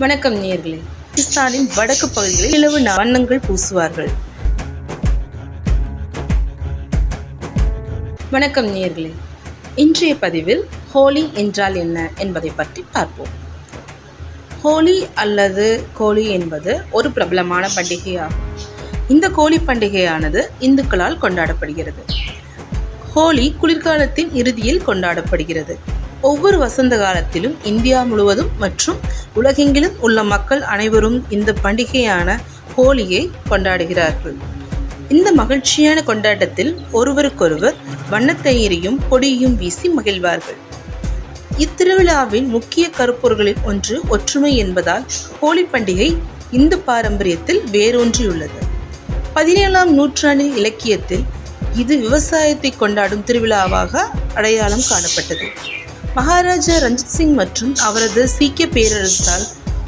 வணக்கம் நேர்களே பாகிஸ்தானின் வடக்கு பகுதிகளில் நிலவு வண்ணங்கள் பூசுவார்கள். வணக்கம் நேர்களே இன்றைய பதிவில் ஹோலி என்றால் என்ன என்பதை பற்றி பார்ப்போம். ஹோலி அல்லது கோலி என்பது ஒரு பிரபலமான பண்டிகையாகும். இந்த கோலி பண்டிகையானது இந்துக்களால் கொண்டாடப்படுகிறது. ஹோலி குளிர்காலத்தின் இறுதியில் கொண்டாடப்படுகிறது. ஒவ்வொரு வசந்த காலத்திலும் இந்தியா முழுவதும் மற்றும் உலகெங்கிலும் உள்ள மக்கள் அனைவரும் இந்த பண்டிகையான ஹோலியை கொண்டாடுகிறார்கள். இந்த மகிழ்ச்சியான கொண்டாட்டத்தில் ஒருவருக்கொருவர் வண்ணத்தயிரையும் பொடியும் வீசி மகிழ்வார்கள். இத்திருவிழாவின் முக்கிய கருப்பொருள்களில் ஒன்று ஒற்றுமை என்பதால் ஹோலி பண்டிகை இந்து பாரம்பரியத்தில் வேரூன்றியுள்ளது. பதினேழாம் நூற்றாண்டின் இலக்கியத்தில் இது விவசாயத்தை கொண்டாடும் திருவிழாவாக அடையாளம் காணப்பட்டது. மகாராஜா ரஞ்சித் சிங் மற்றும் அவரது சீக்கிய பேரரசால்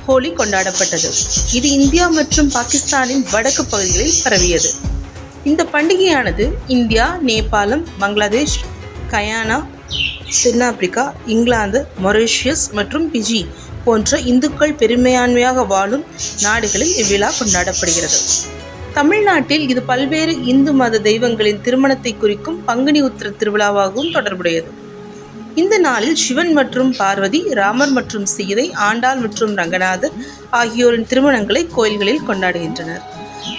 ஹோலி கொண்டாடப்பட்டது. இது இந்தியா மற்றும் பாகிஸ்தானின் வடக்கு பகுதிகளில் பரவியது. இந்த பண்டிகையானது இந்தியா நேபாளம் பங்களாதேஷ் கயானா தென்னாப்பிரிக்கா இங்கிலாந்து மொரீஷியஸ் மற்றும் பிஜி போன்ற இந்துக்கள் பெருமையாண்மையாக வாழும் நாடுகளில் இவ்விழா கொண்டாடப்படுகிறது. தமிழ்நாட்டில் இது பல்வேறு இந்து மத தெய்வங்களின் திருமணத்தை குறிக்கும் பங்குனி உத்திர திருவிழாவாகவும் தொடர்புடையது. இந்த நாளில் சிவன் மற்றும் பார்வதி ராமர் மற்றும் சீதை ஆண்டாள் மற்றும் ரங்கநாதர் ஆகியோரின் திருமணங்களை கோயில்களில் கொண்டாடுகின்றனர்.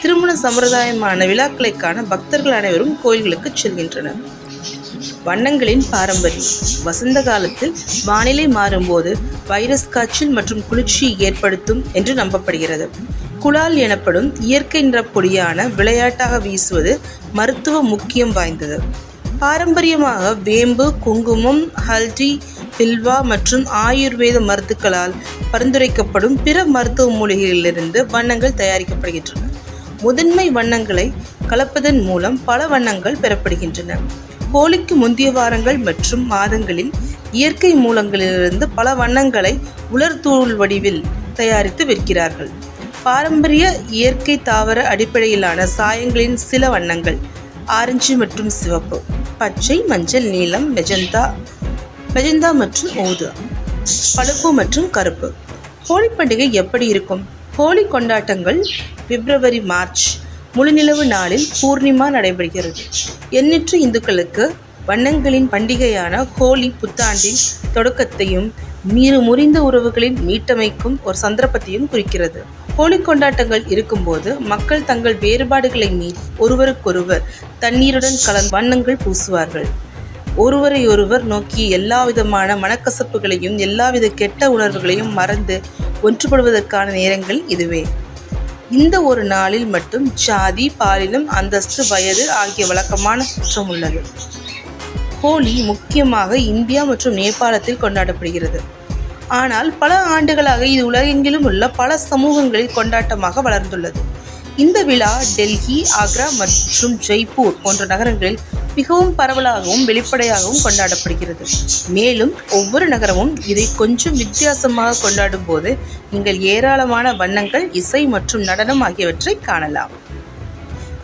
திருமண சம்பிரதாயமான விழாக்களை காண பக்தர்கள் அனைவரும் கோயில்களுக்கு செல்கின்றனர். வண்ணங்களின் பாரம்பரியம். வசந்த காலத்தில் வானிலை மாறும்போது வைரஸ் காய்ச்சல் மற்றும் குளிர்ச்சியை ஏற்படுத்தும் என்று நம்பப்படுகிறது. குலால் எனப்படும் இயற்கை நிற பொடியான விளையாட்டாக வீசுவது மருத்துவ முக்கியம் வாய்ந்தது. பாரம்பரியமாக வேம்பு குங்குமம் ஹல்தி பில்வா மற்றும் ஆயுர்வேத மருத்துக்களால் பரிந்துரைக்கப்படும் பிற மருத்துவ மூலிகைகளிலிருந்து வண்ணங்கள் தயாரிக்கப்படுகின்றன. முதன்மை வண்ணங்களை கலப்பதன் மூலம் பல வண்ணங்கள் பெறப்படுகின்றன. ஹோலிக்கு முந்தைய வாரங்கள் மற்றும் மாதங்களில் இயற்கை மூலங்களிலிருந்து பல வண்ணங்களை உலர்தூள் வடிவில் தயாரித்து விற்கிறார்கள். பாரம்பரிய இயற்கை தாவர அடிப்படையிலான சாயங்களின் சில வண்ணங்கள் ஆரஞ்சு மற்றும் சிவப்பு. பச்சை மஞ்சள் நீலம் மெஜந்தா மெஜந்தா மற்றும் ஊது பழுப்பு மற்றும் கருப்பு. ஹோலி பண்டிகை எப்படி இருக்கும்? ஹோலி கொண்டாட்டங்கள் பிப்ரவரி மார்ச் முழுநிலவு நாளில் பூர்ணிமா நடைபெறுகிறது. எண்ணற்ற இந்துக்களுக்கு வண்ணங்களின் பண்டிகையான ஹோலி புத்தாண்டின் தொடக்கத்தையும் மீறு முறிந்த உறவுகளின் மீட்டமைக்கும் ஒரு சந்தர்ப்பத்தையும் குறிக்கிறது. ஹோலி கொண்டாட்டங்கள் இருக்கும்போது மக்கள் தங்கள் வேறுபாடுகளை மீறி ஒருவருக்கொருவர் தண்ணீருடன் கலந்து வண்ணங்கள் பூசுவார்கள். ஒருவரை ஒருவர் நோக்கி எல்லா விதமான மனக்கசப்புகளையும் எல்லாவித கெட்ட உணர்வுகளையும் மறந்து ஒன்றுபடுவதற்கான நேரங்கள் இதுவே. இந்த ஒரு நாளில் மட்டும் ஜாதி பாலினம் அந்தஸ்து வயது ஆகிய வழக்கமான குற்றம் உள்ளது. ஹோலி முக்கியமாக இந்தியா மற்றும் நேபாளத்தில் கொண்டாடப்படுகிறது. ஆனால் பல ஆண்டுகளாக இது உலகெங்கிலும் உள்ள பல சமூகங்களில் கொண்டாட்டமாக வளர்ந்துள்ளது. இந்த விழா டெல்லி ஆக்ரா மற்றும் ஜெய்ப்பூர் போன்ற நகரங்களில் மிகவும் பரவலாகவும் வெளிப்படையாகவும் கொண்டாடப்படுகிறது. மேலும் ஒவ்வொரு நகரமும் இதை கொஞ்சம் வித்தியாசமாக கொண்டாடும் போது நீங்கள் ஏராளமான வண்ணங்கள் இசை மற்றும் நடனம் ஆகியவற்றை காணலாம்.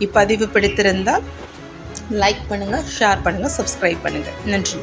இப்பதிவு பிடித்திருந்தால் லைக் பண்ணுங்கள் ஷேர் பண்ணுங்கள் சப்ஸ்கிரைப் பண்ணுங்கள் நன்றி.